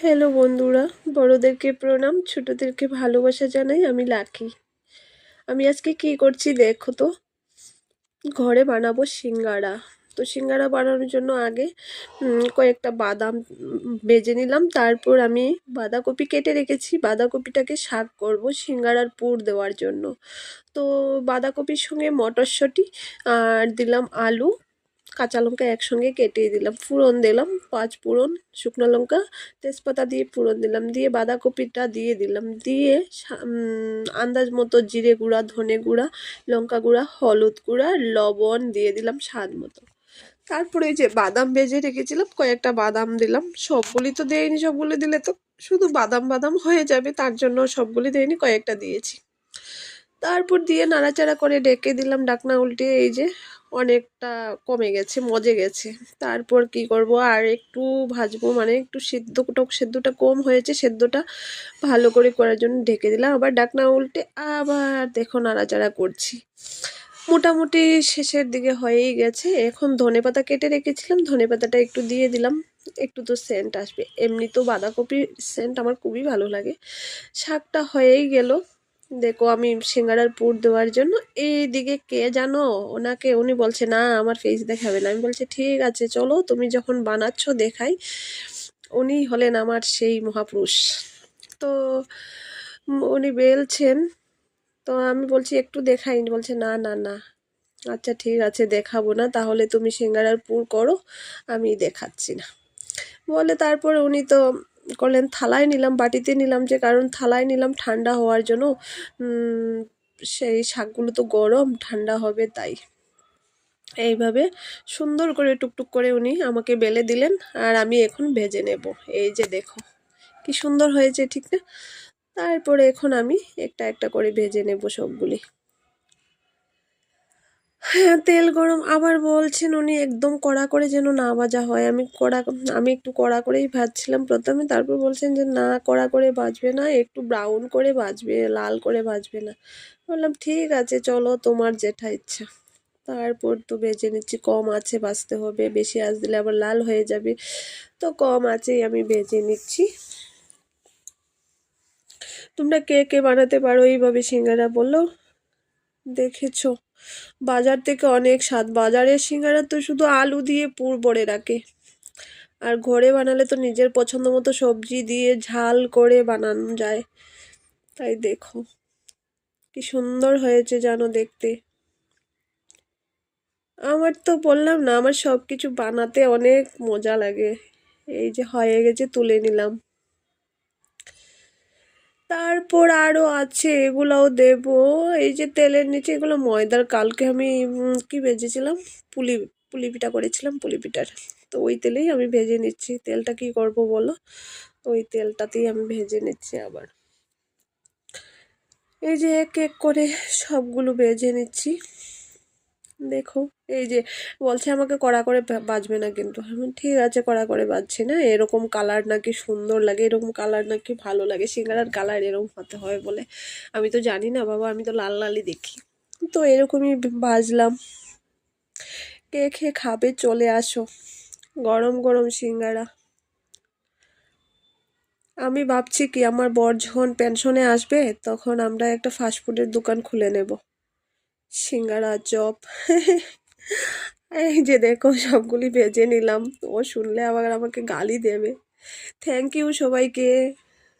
Hello বন্ধুরা। বড়োদেরকে প্রণাম, ছোটোদেরকে ভালোবাসা জানাই, আমি লাকি। আমি আজকে কি করছি দেখো তো? ঘরে বানাবো সিঙ্গারা। তো সিঙ্গারা বানানোর জন্য আগে কয়েকটা বাদাম বেজে নিলাম। তারপর আমি বাঁধাকপি কেটে রেখেছি। বাঁধাকপিটাকে শাক করব সিঙ্গারার পুর দেওয়ার জন্য। তো বাঁধাকপির সঙ্গে মটরশুঁটি, আর দিলাম আলু। কাঁচা লঙ্কা একসঙ্গে কেটে দিলাম। ফোড়ন দিলাম, পাঁচ ফোড়ন, শুকনো লঙ্কা, তেজপাতা দিয়ে ফোড়ন দিলাম, দিয়ে বাঁধাকপিটা দিয়ে দিলাম। দিয়ে আন্দাজ মতো জিরে গুঁড়া, ধনে গুঁড়া, লঙ্কা গুঁড়া, হলুদ গুঁড়া, লবণ দিয়ে দিলাম স্বাদ মতো। তারপরে যে বাদাম ভেজে রেখেছিলাম, কয়েকটা বাদাম দিলাম। সবগুলি তো দেয়নি, সবগুলি দিলে তো শুধু বাদাম বাদাম হয়ে যাবে, তার জন্য সবগুলি দেয়নি, কয়েকটা দিয়েছি। তারপর দিয়ে নাড়াচাড়া করে ডেকে দিলাম ডাকনা উল্টে, এই যে অনেকটা কমে গেছে, মজে গেছে। তারপর কি করব? আর একটু ভাজবো মানে একটু সিদ্ধ টক, সেদ্ধটা কম হয়েছে, সেদ্ধটা ভালো করে করার জন্য ঢেকে দিলাম। আবার ডাকনা উল্টে আবার দেখো নাড়াচাড়া করছি। মোটামুটি শেষের দিকে হয়েই গেছে। এখন ধনেপাতা কেটে রেখেছিলাম ধনেপাতাটা একটু দিয়ে দিলাম। একটু তো সেন্ট আসবে। এমনি তো বাঁধাকপির সেন্ট আমার খুবই ভালো লাগে। শাকটা হয়েই গেল। দেখো, আমি সিঙ্গারার পুর দেওয়ার জন্য এইদিকে কে জানো? ওনাকে উনি বলছে, না, আমার ফেস দেখাবে না। আমি বলছি, ঠিক আছে, চলো, তুমি যখন বানাচ্ছ, দেখাই। উনি হলেন আমার সেই মহাপুরুষ। তো উনি বেলছেন, তো আমি বলছি, একটু দেখাই। বলছে, না না না। আচ্ছা ঠিক আছে, দেখাবো না, তাহলে তুমি সিঙ্গারার পুর করো, আমি দেখাচ্ছি না। বলে তারপরে উনি তো করলেন, থালায় নিলাম, বাটিতে নিলাম, যে কারণ থালায় নিলাম ঠান্ডা হওয়ার জন্য। সেই শাকগুলো তো গরম, ঠান্ডা হবে তাই। এইভাবে সুন্দর করে টুকটুক করে উনি আমাকে বেলে দিলেন, আর আমি এখন ভেজে নেব। এই যে দেখো, কি সুন্দর হয়েছে, ঠিক না? তারপরে এখন আমি একটা একটা করে ভেজে নেব সবগুলি। হ্যাঁ তেল গরম আবার বলছেন উনি, একদম কড়া করে যেন না ভাজা হয়। আমি কড়া, আমি একটু কড়া করেই ভাজছিলাম প্রথমে, তারপর বলছেন যে না, কড়া করে ভাজবে না, একটু ব্রাউন করে ভাজবে, লাল করে ভাজবে না। বললাম, ঠিক আছে, চলো তোমার যেটা ইচ্ছা। তারপর তো ভেজে নিচ্ছি, কম আছে ভাজতে হবে, বেশি আঁচ দিলে আবার লাল হয়ে যাবে। তো কম আছেই, আমি বেজে নিচ্ছি। তোমরা কে কে বানাতে পারো, এইভাবে সিঙ্গারা বলল দেখেছ? বাজার থেকে অনেক স্বাদ। বাজারের সিঙ্গারা তো শুধু আলু দিয়ে পুর ভরে রাখে। আর ঘরে বানালে তো নিজের পছন্দ মতো সবজি দিয়ে ঝাল করে বানানো যায়। তাই দেখো, কি সুন্দর হয়েছে জানো দেখতে। আমার তো বললাম না, আমার সব কিছু বানাতে অনেক মজা লাগে। এই যে হয়ে গেছে, তুলে নিলাম। তারপর আরও আছে, এগুলাও দেব। এই যে তেলের নিচে এগুলো ময়দার, কালকে আমি কি ভেজেছিলাম? পুলি পুলি পিঠা করেছিলাম, পুলি পিঠার। তো ওই তেলেই আমি ভেজে নিচ্ছি। তেলটা কি করব বলো? ওই তেলটাতেই আমি ভেজে নিচ্ছি আবার। এই যে এক এক করে সবগুলো ভেজে নিচ্ছি। দেখো, এই যে বলছে আমাকে কড়া করে ভাজবে না কিন্তু। আমি ঠিক আছে, কড়া করে ভাজছি না, এরকম কালার নাকি সুন্দর লাগে, এরকম কালার নাকি ভালো লাগে, সিঙ্গারার কালার এরকম হতে হয় বলে। আমি তো জানি না বাবা, আমি তো লাল লালই দেখি। তো এরকমই বাজলাম। কে খেয়ে খাবে চলে আসো। গরম গরম সিঙ্গারা। আমি ভাবছি কি, আমার বর যখন পেনশনে আসবে, তখন আমরা একটা ফাস্টফুডের দোকান খুলে নেব। সিঙ্গারা, চপ। এই যে দেখো, সবগুলি ভেজে নিলাম। ও শুনলে আবার আমাকে গালি দেবে। থ্যাংক ইউ সবাইকে।